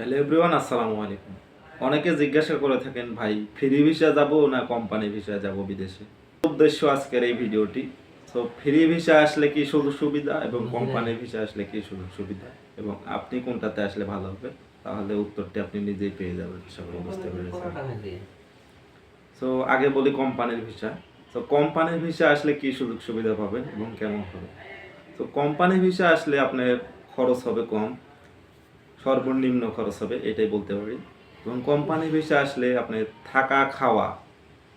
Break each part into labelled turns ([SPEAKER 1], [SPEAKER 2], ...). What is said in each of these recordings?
[SPEAKER 1] Hello everyone আসসালামু আলাইকুম। অনেকে জিজ্ঞাসা করে থাকেন ভাই ফ্রি ভিসা যাব না কোম্পানি ভিসা যাব বিদেশে? উদ্দেশ্য আজকের এই ভিডিওটি তো ফ্রি ভিসা আসলে কি সুযোগ সুবিধা এবং কোম্পানি ভিসা আসলে কি সুযোগ সুবিধা? এবং আপনি কোনটাতে আসলে ভালো হবে? তাহলে উত্তরটি আপনি নিজেই পেয়ে যাবেন করি বুঝতে পেরেছেন। তো আগে বলি কোম্পানির ভিসা তো কোম্পানির ভিসা আসলে কি সুযোগ সুবিধা পাবেন এবং কেমন হবে? তো কোম্পানি ভিসা আসলে আপনার খরচ হবে কম। সর্বনিম্ন খরচ হবে এটাই বলতে পারি। এবং কোম্পানি ভিসা আসলে আপনার থাকা খাওয়া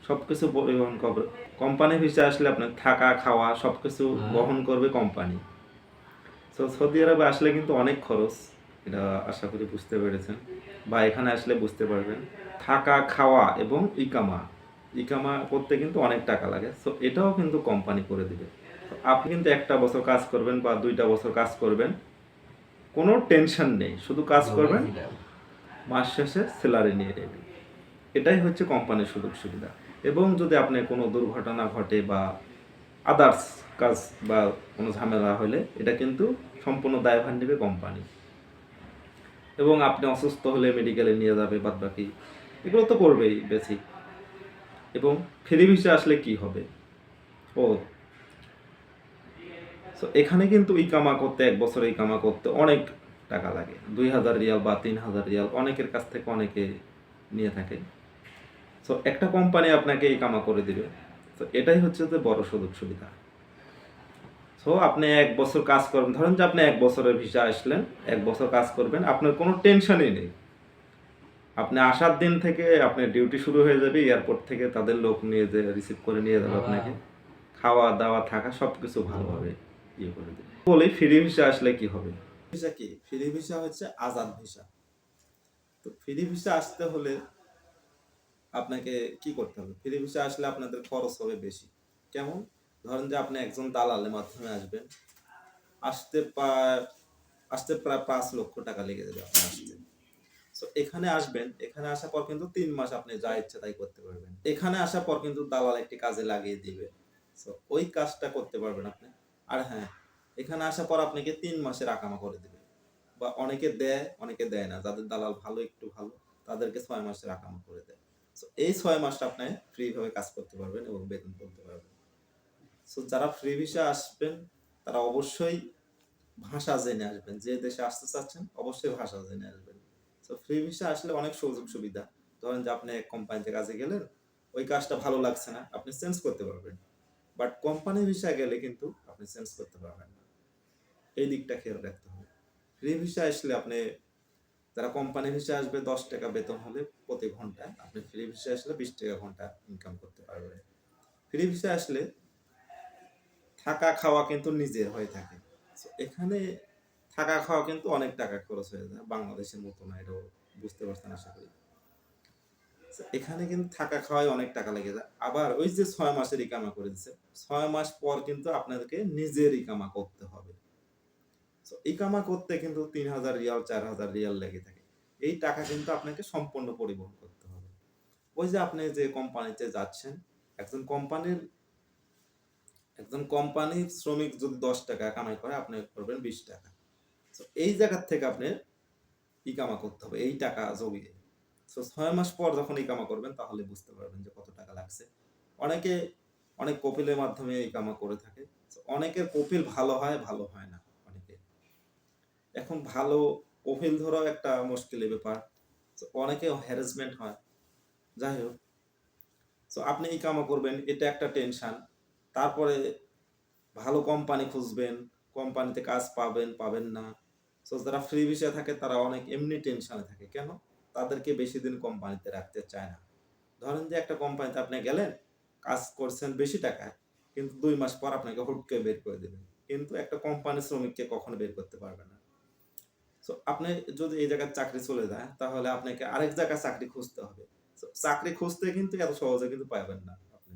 [SPEAKER 1] সব কিছু পরিবহন করবে কোম্পানি ভিসা আসলে আপনার থাকা খাওয়া সব কিছু বহন করবে কোম্পানি। তো সৌদি আরবে আসলে কিন্তু অনেক খরচ এটা আশা করি বুঝতে পেরেছেন। বা এখানে আসলে বুঝতে পারবেন। থাকা খাওয়া এবং ইকামা। ইকামা করতে কিন্তু অনেক টাকা লাগে। সো এটাও কিন্তু কোম্পানি করে দিবে। আপনি কিন্তু একটা বছর কাজ করবেন বা দুইটা বছর কাজ করবেন। কোনো টেনশন নেই শুধু কাজ করবেন। মাস শেষে স্যালারি নিয়ে নেবেন এটাই হচ্ছে কোম্পানির সুযোগ সুবিধা। এবং যদি আপনার কোনো দুর্ঘটনা ঘটে বা আদার্স কাজ বা কোনো ঝামেলা হলে এটা কিন্তু সম্পূর্ণ দায়ভার নেবে কোম্পানি এবং আপনি অসুস্থ হলে মেডিকেলে নিয়ে যাবে বাদ বাকি এগুলো তো করবেই বেসিক এবং ফ্রি ভিসা আসলে কি হবে? ও তো এখানে কিন্তু ইকামা করতে এক বছর ইকামা করতে অনেক টাকা লাগে। দুই হাজার রিয়াল বা তিন হাজার রিয়াল অনেকের কাছ থেকে অনেকে নিয়ে থাকে। তো একটা কোম্পানি আপনাকে ইকামা করে দিবে। তো এটাই হচ্ছে যে বড় সুযোগ সুবিধা। সো আপনি এক বছর কাজ করবেন। ধরেন যে আপনি এক বছরের ভিসা আসলেন এক বছর কাজ করবেন আপনার কোনো টেনশনই নেই। আপনি আসার দিন থেকে আপনার ডিউটি শুরু হয়ে যাবে এয়ারপোর্ট থেকে তাদের লোক নিয়ে যে রিসিভ করে নিয়ে যাবে আপনাকে। খাওয়া দাওয়া থাকা সব কিছু ভালোভাবে ইয়ে করে দেবে বলি ফ্রি ভিসা আসলে কি হবে? ভিসা কি? ফ্রি ভিসা হচ্ছে আজাদ ভিসা। তো ফ্রি ভিসা আসতে হলে আপনাকে কি করতে হবে? ফ্রি ভিসা আসলে আপনাদের খরচ হবে বেশি। কেমন? ধরেন যে আপনি একজন দালালের মাধ্যমে আসবেন। আসতে প্রায় আসতে প্রায় পাঁচ লক্ষ টাকা লেগে যাবে আপনার আসতে। তো এখানে আসবেন এখানে আসার পর কিন্তু তিন মাস আপনি যা ইচ্ছে তাই করতে পারবেন। এখানে আসার পর কিন্তু দালাল একটি কাজে লাগিয়ে দিবে। তো ওই কাজটা করতে পারবেন আপনি। আর হ্যাঁ এখানে আসার পর আপনাকে তিন মাসের আকামা করে দিবে। বা অনেকে দেয় অনেকে দেয় না। যাদের দালাল ভালো, একটু ভালো, তাদেরকে ছয় মাসের আকামা করে দেয়। এই ছয় মাসটা আপনি ফ্রি ভাবে কাজ করতে পারবেন এবং বেতন তুলতে পারবেন। সো যারা ফ্রি ভিসা আসবেন, তারা অবশ্যই ভাষা জেনে আসবেন। যে দেশে আসতে চাচ্ছেন, অবশ্যই ভাষা জেনে আসবেন। তো ফ্রি ভিসা আসলে অনেক সুযোগ সুবিধা। ধরেন যে আপনি এক কোম্পানিতে কাজে গেলেন, ওই কাজটা ভালো লাগছে না, আপনি চেঞ্জ করতে পারবেন। বাট কোম্পানি ভিসা গেলে কিন্তু আপনি চেঞ্জ করতে পারবেন না। এই দিকটা খেয়াল রাখতে হবে। ফ্রি ভিসা আসলে আপনি, যারা কোম্পানি ভিসা আসবে, দশ টাকা বেতন হলে প্রতি ঘন্টায় আপনি ফ্রি ভিসা আসলে বিশ টাকা ঘণ্টা ইনকাম করতে পারবেন। ফ্রি ভিসা আসলে থাকা খাওয়া কিন্তু নিজের হয়ে থাকে। এখানে থাকা খাওয়া কিন্তু অনেক টাকা খরচ হয়ে যায়। বাংলাদেশের মতো না, এটাও বুঝতে পারছেন আশা করি। এখানে কিন্তু থাকা খাওয়ায় অনেক টাকা লেগে যায়। আবার ওই যে ছয় মাসের ইকামা করে দিচ্ছে ছয় মাস পর কিন্তু আপনাদেরকে নিজের ইকামা করতে হবে। ইকামা করতে কিন্তু তিন হাজার রিয়াল, চার হাজার রিয়াল লেগে থাকে। এই টাকা কিন্তু আপনাকে সম্পূর্ণ পরিবহন করতে হবে। ওই যে আপনি যে কোম্পানিতে যাচ্ছেন, একজন কোম্পানির একজন কোম্পানির শ্রমিক যদি দশ টাকা কামাই করে, আপনি করবেন বিশ টাকা। এই জায়গার থেকে আপনি ইকামা করতে হবে, এই টাকা জমিয়ে। তো ছয় মাস পর যখন ইকামা করবেন, তাহলে বুঝতে পারবেন যে কত টাকা লাগছে। অনেকে, অনেক কপিলের মাধ্যমে ইকামা করে থাকে। অনেকের কপিল ভালো হয় ভালো হয় না অনেকে। এখন ভালো কপিল ধরাও একটা মুশকিলের ব্যাপার। অনেকে হ্যারাসমেন্ট হয়। যাই হোক। তো আপনি ইকামা করবেন, এটা একটা টেনশান তারপরে ভালো কোম্পানি খুঁজবেন কোম্পানিতে কাজ পাবেন পাবেন না। সো যারা ফ্রি ভিসা থাকে, তারা অনেক এমনি টেনশানে থাকে। কেন? তাদেরকে বেশি দিন কোম্পানিতে রাখতে চায় না। ধরেন যে একটা কোম্পানিতে আপনি গেলেন, কাজ করছেন বেশি টাকায়, কিন্তু দুই মাস পর আপনাকে হুট করে বের করে দেবেন কিন্তু একটা কোম্পানির শ্রমিককে কখনো বের করতে পারবে না। সো আপনি যদি এই জায়গায় চাকরি চলে যায়, তাহলে আপনাকে আরেক জায়গায় চাকরি খুঁজতে হবে। চাকরি খুঁজতে কিন্তু এত সহজে কিন্তু পাবেন না আপনি।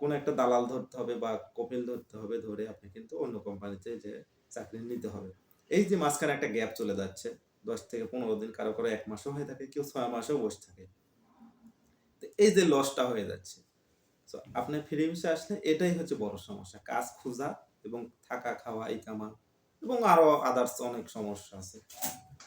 [SPEAKER 1] কোন একটা দালাল ধরতে হবে বা কপিল ধরতে হবে ধরে আপনি কিন্তু অন্য কোম্পানিতে যে চাকরি নিতে হবে। এই যে মাঝখানে একটা গ্যাপ চলে যাচ্ছে দশ থেকে পনেরো দিন কারও কারও এক মাসও হয়ে থাকে, কেউ ছয় মাসও বসে থাকে। তো এই যে লসটা হয়ে যাচ্ছে। তো আপনি ফিরে ভিসা আসলে এটাই হচ্ছে বড় সমস্যা। কাজ খোঁজা এবং থাকা, খাওয়া, এই কামা এবং আরও আদার্স অনেক সমস্যা আছে।